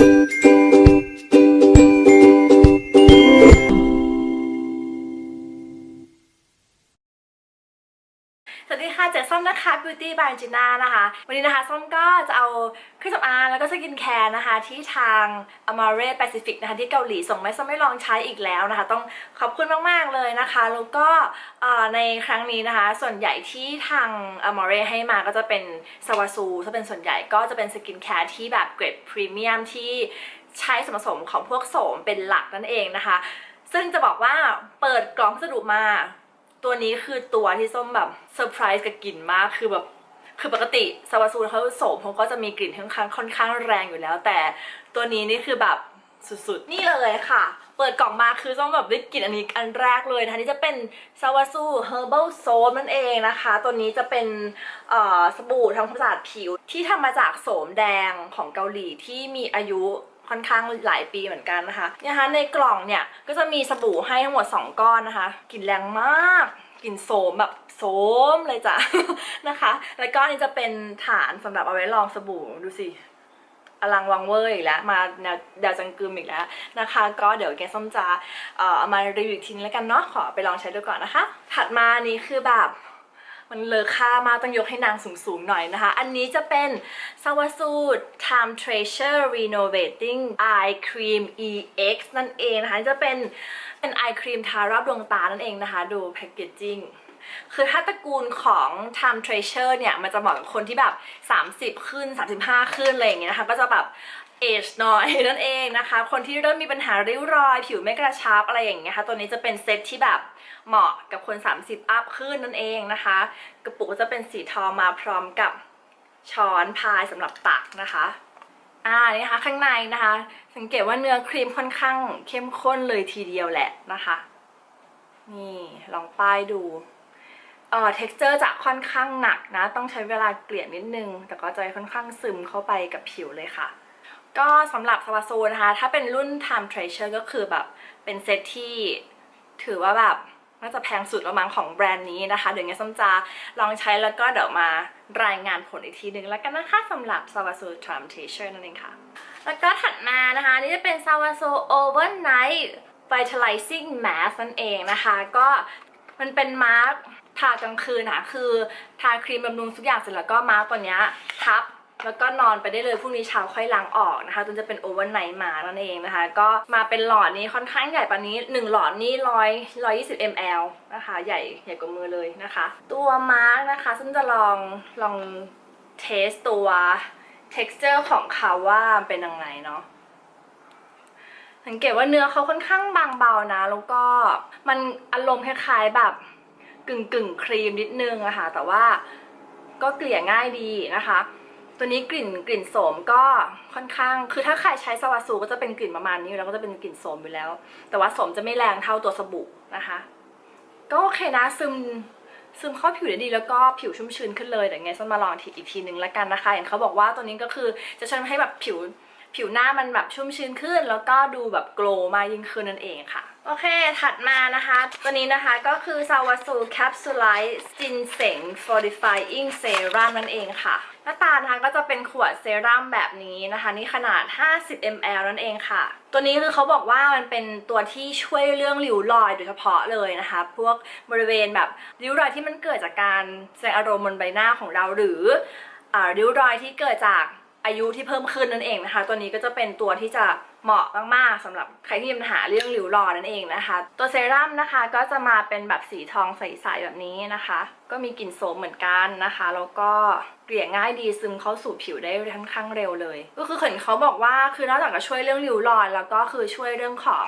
ส Beauty by Gina นะคะ วันนี้นะคะส้มก็จะเอาเครื่องสำอางแล้วก็สกินแคร์นะคะ ที่ทาง Amore Pacific นะคะ ที่เกาหลีส่งมาให้ส้มไม่ลองใช้อีกแล้วนะคะ ต้องขอบคุณมาก ๆ เลยนะคะ แล้วก็ในครั้งนี้นะคะ ส่วนใหญ่ที่ทาง Amore ให้มาก็จะเป็นซาวาซูถ้าเป็นส่วนใหญ่ก็จะเป็นสกินแคร์ที่แบบเกรดพรีเมียมที่ใช้ส่วนผสมของพวกโสมเป็นหลักนั่นเองนะคะ ซึ่งจะบอกว่าเปิดกล่องพัสดุมา ตัวนี้คือตัวที่ส้มแบบเซอร์ไพรส์กับกลิ่นมากคือแบบคือปกติซาวาซูเขาโสมเขาก็จะมีกลิ่นค่อนข้างค่อนข้างแรงอยู่แล้ว แต่ตัวนี้นี่คือแบบสุดๆ นี่เลยค่ะ เปิดกล่องมาคือส้มแบบได้กลิ่นอันนี้อันแรกเลยนะคะนี่จะเป็นซาวาซูเฮอร์เบิลโซมนั่นเองนะคะ ตัวนี้จะเป็นเอ่อสบู่ทำความสะอาดผิว ที่ทำมาจากโสมแดงของเกาหลีที่มีอายุ ค่อนข้างหลายปีเหมือนกันนะคะนะคะในกล่องเนี่ยก็จะมีสบู่ให้ทั้งหมด 2 ก้อนนะคะกลิ่นแรงมากกลิ่นโสมแบบโสมเลยจ้ะนะคะ แล้วก็อันนี้จะเป็นฐานสำหรับเอาไว้รองสบู่ดูสิอลังวังเวอร์อีกแล้ว มาแนวแนวจังกึมอีกแล้วนะคะ ก็เดี๋ยวแกส้มจะเอ่อเอามารีวิวทีนึงแล้วกันเนาะขอไปลองใช้ดูก่อนนะคะ ถัดมานี้คือแบบ มันเลอค่ามากต้องยกให้นางสูงๆหน่อยนะคะ อันนี้จะเป็น s a w a s u Time Treasure Renovating Eye Cream EX นั่นเองนะคะ จะเป็นเป็นไอครีมทารอบดวงตานั่นเองนะคะ ดูแพคเกจจิ้งคือถ้าตระกูลของ Time Treasure เนี่ย มันจะเหมาะกับคนที่แบบ 30 ขึ้น 35 ขึ้นอะไรอย่างเงี้ยนะคะ ก็จะแบบเอจหน่อยนั่นเองนะคะ คนที่เริ่มมีปัญหาริ้วรอย ผิวไม่กระชับอะไรอย่างเงี้ยค่ะ ตัวนี้จะเป็นเซตที่แบบ เหมาะกับคน 30 อัพขึ้นนั่นเองนะคะ กระปุกจะเป็นสีทองมาพร้อมกับช้อนพายสำหรับตักนะคะอ่านี่นะคะข้างในนะคะ สังเกตว่าเนื้อครีมค่อนข้างเข้มข้นเลยทีเดียวแหละนะคะ นี่ลองป้ายดูเอ่อ texture จะค่อนข้างหนักนะ ต้องใช้เวลาเกลี่ยนิดนึง แต่ก็จะค่อนข้างซึมเข้าไปกับผิวเลยค่ะ ก็สำหรับซาวาโซนะคะ ถ้าเป็นรุ่น Time Treasure ก็คือแบบเป็นเซตที่ถือว่าแบบ น่าจะแพงสุดละมั้งของแบรนด์นี้นะคะ เดี๋ยวไงส้มจะลองใช้แล้วก็เดี๋ยวมารายงานผลอีกทีหนึ่งแล้วกันนะคะสำหรับ s a w a s o Time Treasure นั่นเองค่ะ แล้วก็ถัดมานะคะนี่จะเป็น s a w a s o Overnight Vitalizing Mask นั่นเองนะคะ ก็มันเป็นมาร์กทากลางคืนอะคือทาครีมบำรุงทุกอย่างเสร็จแล้วก็มาร์กตัวเนี้ยทับ แล้วก็นอนไปได้เลยพรุ่งนี้เช้าค่อยล้างออกนะคะจนจะเป็นโอเวอร์ไนท์มานั่นเองนะคะ ก็มาเป็นหลอดนี้ค่อนข้างใหญ่ปานนี้ 1 หลอดนี่ร้อยร้อยยี่สิบมลนะคะ ใหญ่ใหญ่กว่ามือเลยนะคะ ตัวมาร์กนะคะซึ่งจะลองลองเทสตัว texture ของเขาว่าเป็นยังไงเนาะสังเกตว่าเนื้อเขาค่อนข้างบางเบานะ แล้วก็มันอารมณ์คล้ายๆแบบกึ่งกึ่งๆครีมนิดนึงอะค่ะแต่ว่าก็เกลี่ยง่ายดีนะคะ ตัวนี้กลิ่นกลิ่นโสมก็ค่อนข้าง คือถ้าใครใช้สวาสูก็จะเป็นกลิ่นประมาณนี้อยู่แล้วก็จะเป็นกลิ่นโสมอยู่แล้ว แต่ว่าโสมจะไม่แรงเท่าตัวสบู่นะคะ ก็โอเคนะซึมซึมเข้าผิวได้ดีแล้วก็ผิวชุ่มชื้นขึ้นเลยเดี๋ยวไงฉันมาลองทีอีกทีนึงแล้วกันนะคะอย่างเขาบอกว่าตัวนี้ก็คือจะช่วยให้แบบผิวผิวหน้ามันแบบชุ่มชื้นขึ้น แล้วก็ดูแบบโกลว์มากยิ่งขึ้นนั่นเองค่ะ โอเค ถัดมานะคะ ตัวนี้นะคะก็คือ s a w a s u Capsulized Ginseng Fortifying Serum นั่นเองค่ะ หน้าตานะคะก็จะเป็นขวดเซรั่มแบบนี้นะคะ นี่ขนาด 50 ml นั่นเองค่ะ ตัวนี้คือเขาบอกว่ามันเป็นตัวที่ช่วยเรื่องริ้วรอยโดยเฉพาะเลยนะคะ พวกบริเวณแบบริ้วรอยที่มันเกิดจากการแสดงอารมณ์บนใบหน้าของเราหรืออ่าริ้วรอยที่เกิดจากอายุที่เพิ่มขึ้นนั่นเองนะคะ ตัวนี้ก็จะเป็นตัวที่จะ เหมาะมากๆสำหรับใครที่มีปัญหาเรื่องริ้วรอยนั่นเองนะคะ ตัวเซรั่มนะคะก็จะมาเป็นแบบสีทองใสๆแบบนี้นะคะ ก็มีกลิ่นโสมเหมือนกันนะคะแล้วก็เกลี่ยง่ายดีซึมเข้าสู่ผิวได้ค่อนข้างเร็วเลย ก็คือเห็นเขาบอกว่าคือนอกจากจะช่วยเรื่องริ้วรอยแล้วก็คือช่วยเรื่องของ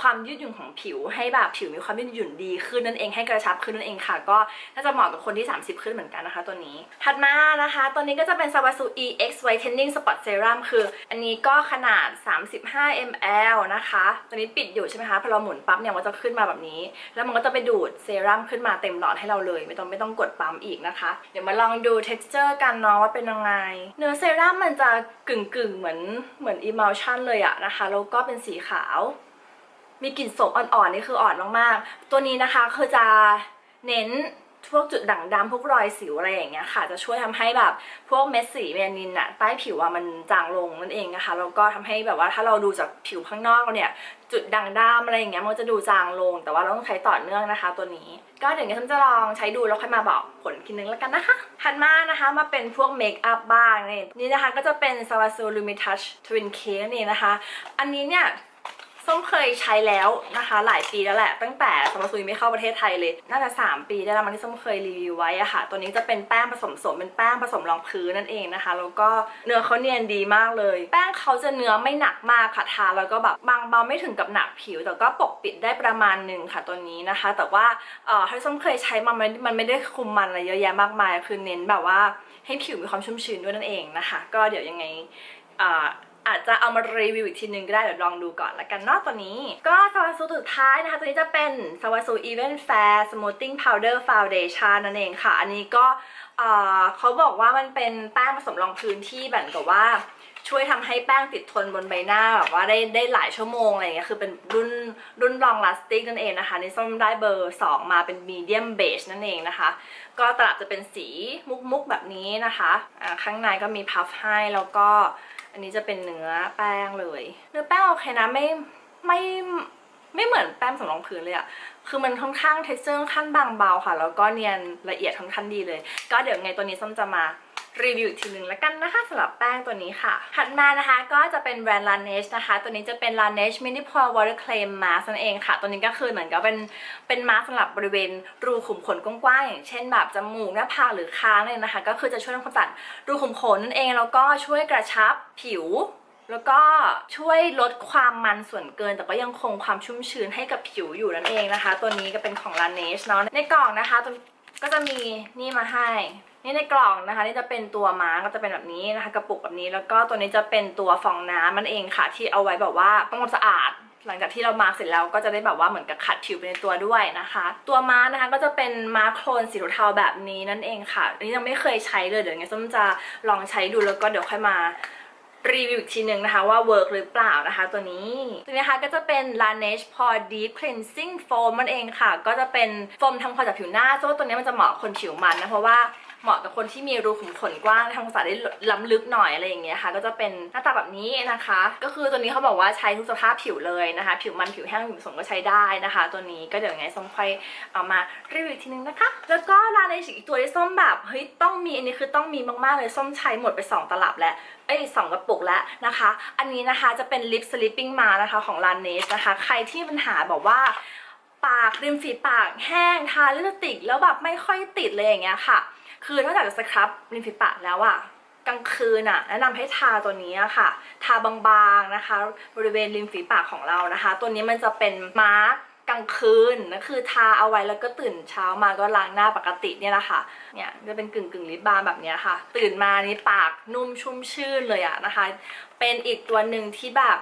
ความยืดหยุ่นของผิว ให้แบบผิวมีความยืดหยุ่นดีขึ้นนั่นเองให้กระชับขึ้นนั่นเองค่ะ ก็น่าจะเหมาะกับคนที่ 30 ขึ้นเหมือนกันนะคะ ตัวนี้ ถัดมานะคะ ตัวนี้ก็จะเป็น s a w a s u EX Whitening Spot Serum คือ อันนี้ก็ขนาด 35 5 ml นะคะตัวนี้ปิดอยู่ใช่ไหมคะ พอเราหมุนปั๊บเนี่ยมันจะขึ้นมาแบบนี้ แล้วมันก็จะไปดูดเซรั่มขึ้นมาเต็มหลอดให้เราเลย ไม่ต้องไม่ต้องกดปั๊มอีกนะคะ เดี๋ยวมาลองดู texture กันเนาะว่าเป็นยังไง เนื้อเซรั่มมันจะกึ่งกึ่งๆเหมือนเหมือน emulsion เลยอะนะคะ แล้วก็เป็นสีขาว มีกลิ่นโสมอ่อนๆนี่คืออ่อนมากๆ ตัวนี้นะคะคือจะเน้น พวกจุดด่างดำพวกรอยสิวอะไรอย่างเงี้ยค่ะ จะช่วยทำให้แบบพวกเม็ดสีเมลานินอะใต้ผิวอะมันจางลงนั่นเองนะคะแล้วก็ทำให้แบบว่าถ้าเราดูจากผิวข้างนอกเนี่ยจุดด่างดำอะไรอย่างเงี้ยมันจะดูจางลง แต่ว่าเราต้องใช้ต่อเนื่องนะคะ ตัวนี้ ก็เดี๋ยวนี้ฉันจะลองใช้ดูแล้วค่อยมาบอกผลอีกทีนึงแล้วกันนะคะถัดมานะคะมาเป็นพวกเมคอัพบ้างนี่นี่นะคะก็จะเป็น s a v a s o Lumi Touch Twin Cake นี่นะคะ อันนี้เนี่ย ส้มเคยใช้แล้วนะคะ หลายปีแล้วแหละ ตั้งแต่สมาซุยไม่เข้าประเทศไทยเลย น่าจะ 3 ปีได้แล้วมันที่ส้มเคยรีวิวไว้อะค่ะ ตัวนี้จะเป็นแป้งผสมสมเป็นแป้งผสมรองพื้นนั่นเองนะคะ แล้วก็เนื้อเขาเนียนดีมากเลย แป้งเขาจะเนื้อไม่หนักมากค่ะทาแล้วก็แบบบางเบาไม่ถึงกับหนักผิว แต่ก็ปกปิดได้ประมาณหนึ่งค่ะตัวนี้นะคะ แต่ว่าเอ่อที่ส้มเคยใช้มันมันมันไม่ได้คุมมันอะไรเยอะแยะมากมาย คือเน้นแบบว่าให้ผิวมีความชุ่มชื้นด้วยนั่นเองนะคะ ก็เดี๋ยวยังไงอ่า อาจจะเอามารีวิวอีกทีนึงก็ได้เดี๋ยวลองดูก่อนละกันเนอกตัวนี้ ก็สวาสูสุดท้ายนะคะ ตัวนี้จะเป็นสวาสูอีเวนต์แฟร์สมูทติ้งพาวเดอร์ฟาวเดชั่นนั่นเองค่ะ อันนี้ก็เขาบอกว่ามันเป็นแป้งผสมรองพื้นที่แบบกับว่า ช่วยทำให้แป้งติดทนบนใบหน้าแบบว่าได้ได้หลายชั่วโมงอะไรเงี้ยคือเป็นรุ่นรุ่นลองลาสติกนั่นเองนะคะนี่ส้มได้เบอร์ 2 มาเป็นมีเดียมเบจนั่นเองนะคะ ก็ตลับจะเป็นสีมุกๆแบบนี้นะคะอ่าข้างในก็มีพัฟให้แล้วก็อันนี้จะเป็นเนื้อแป้งเลย เนื้อแป้งโอเคนะไม่ไม่ไม่เหมือนแป้งสำรองพื้นเลยอะคือมันค่อนข้าง texture ค่อนข้างบางเบาค่ะ แล้วก็เนียนละเอียดค่อนข้างดีเลย ก็เดี๋ยวไงตัวนี้ส้มจะมา รีวิวอีกทีหนึ่งแล้วกันนะคะสำหรับแป้งตัวนี้ค่ะ ถัดมานะคะก็จะเป็นแบรนด์ Laneige นะคะ ตัวนี้จะเป็น Laneige Mini Pore Water Claim Mask นั่นเองค่ะ ตัวนี้ก็คือเหมือนกับเป็นเป็นมาส์สำหรับบริเวณรูขุมขนกว้างๆอย่างเช่นแบบจมูกหน้าผากหรือคางเลยนะคะ ก็คือจะช่วยทำความสะอาดรูขุมขนนั่นเองแล้วก็ช่วยกระชับผิวแล้วก็ช่วยลดความมันส่วนเกิน แต่ก็ยังคงความชุ่มชื้นให้กับผิวอยู่นั่นเองนะคะ ตัวนี้ก็เป็นของ Laneige เนาะในกล่องนะคะตัว ก็จะมีนี่มาให้ นี่ในกล่องนะคะ นี่จะเป็นตัวมาร์กก็จะเป็นแบบนี้นะคะ กระปุกแบบนี้ แล้วก็ตัวนี้จะเป็นตัวฟองน้ำมันเองค่ะ ที่เอาไว้แบบว่าทำความสะอาดหลังจากที่เรามาร์กเสร็จแล้วก็จะได้แบบว่าเหมือนกับขัดผิวไปในตัวด้วยนะคะ ตัวมาร์กนะคะก็จะเป็นมาร์กโคลนสีเทาแบบนี้นั่นเองค่ะอันนี้ยังไม่เคยใช้เลยเดี๋ยวไงส้มจะลองใช้ดูแล้วก็เดี๋ยวค่อยมา รีวิวอีกทีหนึ่งนะคะว่าเวิร์กหรือเปล่านะคะตัวนี้ตัวนี้นะคะก็จะเป็น Laneige Pore Deep Cleansing Foam มันเองค่ะ ก็จะเป็นโฟมทำความสะอาดผิวหน้าซึ่งตัวนี้มันจะเหมาะคนผิวมันนะเพราะว่า เหมาะกับคนที่มีรูขุมขนกว้างทำความสะอาได้ล้ำลึกหน่อยอะไรอย่างเงี้ยค่ะ ก็จะเป็นหน้าตาแบบนี้นะคะ ก็คือตัวนี้เขาบอกว่าใช้ทุกสภาพผิวเลยนะคะ ผิวมันผิวแห้งผิวผสมก็ใช้ได้นะคะ ตัวนี้ก็เดี๋ยวไงส้มค่อยเอามารีวิวอีกทีนึงนะคะ แล้วก็ Laneige อีกตัวที่ส้มแบบเฮ้ยต้องมีอันนี้คือต้องมีมากๆเลยส้มใช้หมดไปสองตลับแล้วเอ้ยสองกระปุกแล้วนะคะ อันนี้นะคะจะเป็นลิปสลิปปิ้งมานะคะของ Laneige นะคะ ใครที่ปัญหาแบบว่าปากริมฝีปากแห้งทาลิปสติกแล้วแบบไม่ค่อยติดเลยอย่างเงี้ยค่ะ คือนอกจากจะสครับริมฝีปากแล้วอะกลางคืนอะแนะนำให้ทาตัวนี้ค่ะ ทาบางๆนะคะ บริเวณริมฝีปากของเรานะคะ ตัวนี้มันจะเป็นมาร์กกลางคืนนะคือทาเอาไว้แล้วก็ตื่นเช้ามาก็ล้างหน้าปกติเนี่ยแหละค่ะเนี่ยจะเป็นกึ่งกึ่งลิปบาล์แบบนี้ค่ะ ตื่นมานี่ปากนุ่มชุ่มชื่นเลยอะนะคะ เป็นอีกตัวหนึ่งที่แบบ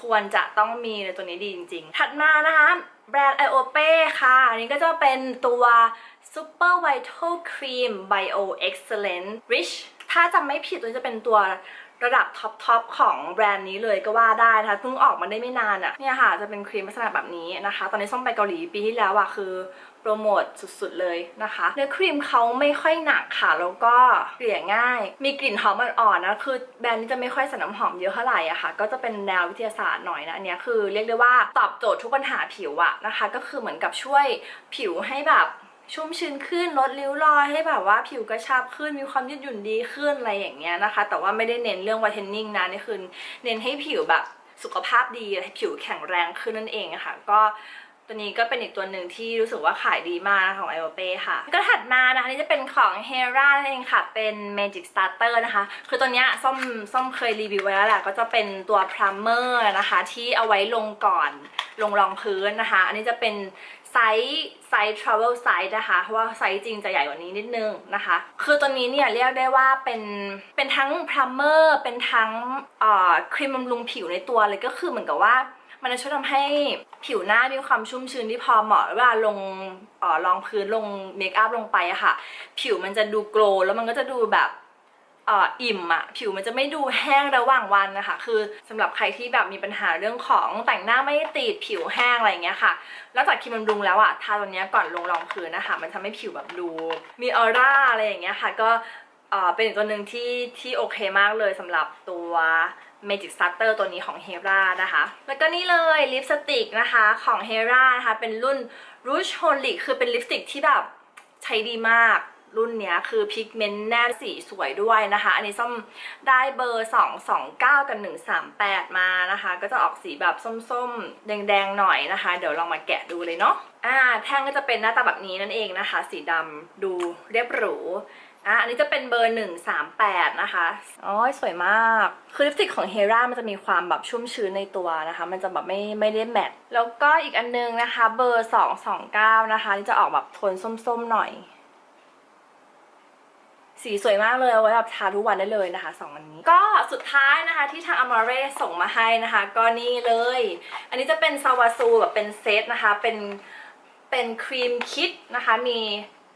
ควรจะต้องมีเลยตัวนี้ดีจริง ๆ ถัดมานะคะแบรนด์ i o p e ค่ะ อันนี้ก็จะเป็นตัว Super Vital Cream Bio Excellent Rich ถ้าจำไม่ผิดตัวนี้จะเป็นตัวระดับท็อปทอปของแบรนด์นี้เลยก็ว่าได้นะคะเพิ่งออกมาได้ไม่นานอะ่ะเนี่ยค่ะจะเป็นครีมลักษณะแบบนี้นะคะ ตอนนี้ส้มไปเกาหลีปีที่แล้วอะ่ะคือโปรโมทสุดๆเลยนะคะเนื้อครีมเขาไม่ค่อยหนักค่ะ แล้วก็เกลี่ยง่าย มีกลิ่นหอมอ่อนๆนะคือแบรนด์นี้จะไม่ค่อยใส่น้ำหอมเยอะเท่าไหร่อะค่ะ ก็จะเป็นแนววิทยาศาสตร์หน่อยนะอันนี้คือเรียกได้ว่าตอบโจทย์ทุกปัญหาผิวอะนะคะ ก็คือเหมือนกับช่วยผิวให้แบบ ชุ่มชื้นขึ้นลดริ้วรอยให้แบบว่าผิวกระชับขึ้นมีความยืดหยุ่นดีขึ้นอะไรอย่างเงี้ยนะคะ แต่ว่าไม่ได้เน้นเรื่อง whitening นะนี่คือเน้นให้ผิวแบบสุขภาพดีให้ผิวแข็งแรงขึ้นนั่นเองะค่ะ ก็ตัวนี้ก็เป็นอีกตัวหนึ่งที่รู้สึกว่าขายดีมากนะคะของ i o p e ค่ะ ก็ถัดมานะคะนี่จะเป็นของ Hera นั่นเองค่ะ เป็น Magic Starter นะคะ คือตัวนี้ส้มส้มเคยรีวิวไว้แล้วแหละก็จะเป็นตัว Primer นะคะ ที่เอาไว้ลงก่อนลงรองพื้นนะคะ อันนี้จะเป็น ไซส์ไซส์ travel size นะคะ เพราะว่าไซส์จริงจะใหญ่กว่านี้นิดนึงนะคะ คือตัวนี้เนี่ยเรียกได้ว่าเป็นเป็นทั้ง primer เป็นทั้งครีมบำรุงผิวในตัวเลยก็คือเหมือนกับว่า มันจะช่วยทำให้ผิวหน้ามีความชุ่มชื้นที่พอเหมาะเวลาลงอ่อรองพื้นลงเมคอัพลงไปอะค่ะ ผิวมันจะดูโกลว์แล้วมันก็จะดูแบบ อิ่มอะผิวมันจะไม่ดูแห้งระหว่างวันนะคะ คือสำหรับใครที่แบบมีปัญหาเรื่องของแต่งหน้าไม่ติดผิวแห้งอะไรอย่างเงี้ยค่ะนอกจากครีมบำรุงแล้วอะทาตัวเนี้ยก่อนลงรองพื้นนะคะ มันทำให้ผิวแบบดูมีออร่าอะไรอย่างเงี้ยค่ะ ก็อ่อเป็นอีกตัวหนึ่งที่ที่โอเคมากเลยสำหรับตัว Magic Starter ตัวนี้ของ Hera นะคะ แล้วก็นี่เลยลิปสติกนะคะของ Hera นะคะ เป็นรุ่น Rouge Holic คือเป็นลิปสติกที่แบบใช้ดีมาก รุ่นเนี้ยคือพิกเมนต์แน่นสีสวยด้วยนะคะ อันนี้ส้มได้เบอร์ 229 กับ 138 มานะคะ ก็จะออกสีแบบส้มๆ แดงๆ หน่อยนะคะ เดี๋ยวลองมาแกะดูเลยเนาะอ่าแท่งก็จะเป็นหน้าตาแบบนี้นั่นเองนะคะ สีดำดูเรียบหรูอะอันนี้จะเป็นเบอร์ 138 นะคะอ๋อสวยมาก คือลิปสติกของเฮรามันจะมีความแบบชุ่มชื้นในตัวนะคะ มันจะแบบไม่ไม่ได้แมตต์แล้วก็อีกอันนึงนะคะ เบอร์ 229 นะคะนี่จะออกแบบโทนส้มๆ หน่อย สีสวยมากเลยเอาไว้แบบทาทุกวันได้เลยนะคะสองอันนี้ ก็สุดท้ายนะคะที่ทาง Amore ส่งมาให้นะคะ ก็นี่เลย อันนี้จะเป็นซาวาซูแบบเป็นเซตนะคะ เป็นเป็นครีมคิดนะคะ มี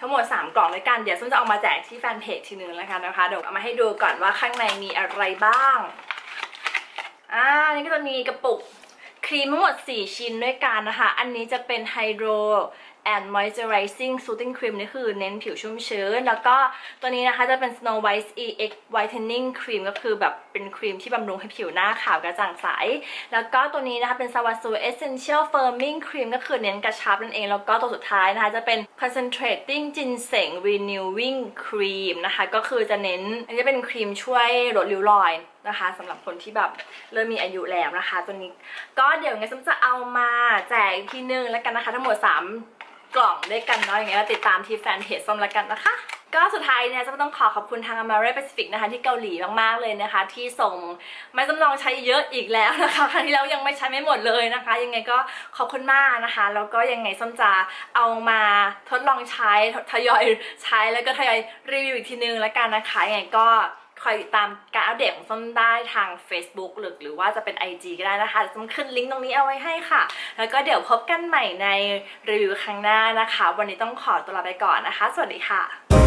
ทั้งหมด 3 กล่องด้วยกัน เดี๋ยวส้มจะเอามาแจกที่แฟนเพจทีนึงแล้วกันนะคะ เดี๋ยวเอามาให้ดูก่อนว่าข้างในมีอะไรบ้าง อ่า นี่ก็จะมีกระปุกครีมทั้งหมด 4 ชิ้นด้วยกันนะคะ อันนี้จะเป็นไฮโดร and moisturizing soothing cream นี่คือเน้นผิวชุ่มชื้น แล้วก็ตัวนี้นะคะจะเป็น Snow White EX whitening cream ก็คือแบบเป็นครีมที่บำรุงให้ผิวหน้าขาวกระจ่างใส แล้วก็ตัวนี้นะคะเป็น Sawasu Essential Firming Cream ก็คือเน้นกระชับนั่นเอง แล้วก็ตัวสุดท้ายนะคะจะเป็น Concentrating Ginseng Renewing Cream นะคะก็คือจะเน้นอันนี้เป็นครีมช่วยลดริ้วรอยนะคะสำหรับคนที่แบบเริ่มมีอายุแล้วนะคะ ตัวนี้ก็เดี๋ยวไงส้มจะเอามาแจกอีกทีนึงแล้วกันนะคะ ทั้งหมด 3 กล่องด้วยกันเนาะอย่างเงี้ยติดตามที่แฟนเพจส้มแล้วกันนะคะก็สุดท้ายเนี่ยจะต้องขอขอบคุณทาง Amare Pacific นะคะที่เกาหลีมากๆเลยนะคะ ที่ส่งไม้จำลองใช้เยอะอีกแล้วนะคะครั้งที่แล้วยังไม่ใช้ไม่หมดเลยนะคะ ยังไงก็ขอบคุณมากนะคะแล้วก็ยังไงส้มจะเอามาทดลองใช้ทยอยใช้แล้วก็ทยอยรีวิวอีกทีนึงแล้วกันนะคะยังไงก็ คอยตามการอัปเดตของส้มได้ทาง Facebook หรือหรือว่าจะเป็น IG ก็ได้นะคะส้มขึ้นลิงก์ตรงนี้เอาไว้ให้ค่ะ แล้วก็เดี๋ยวพบกันใหม่ในรีวิวครั้งหน้านะคะ วันนี้ต้องขอตัวลาไปก่อนนะคะ สวัสดีค่ะ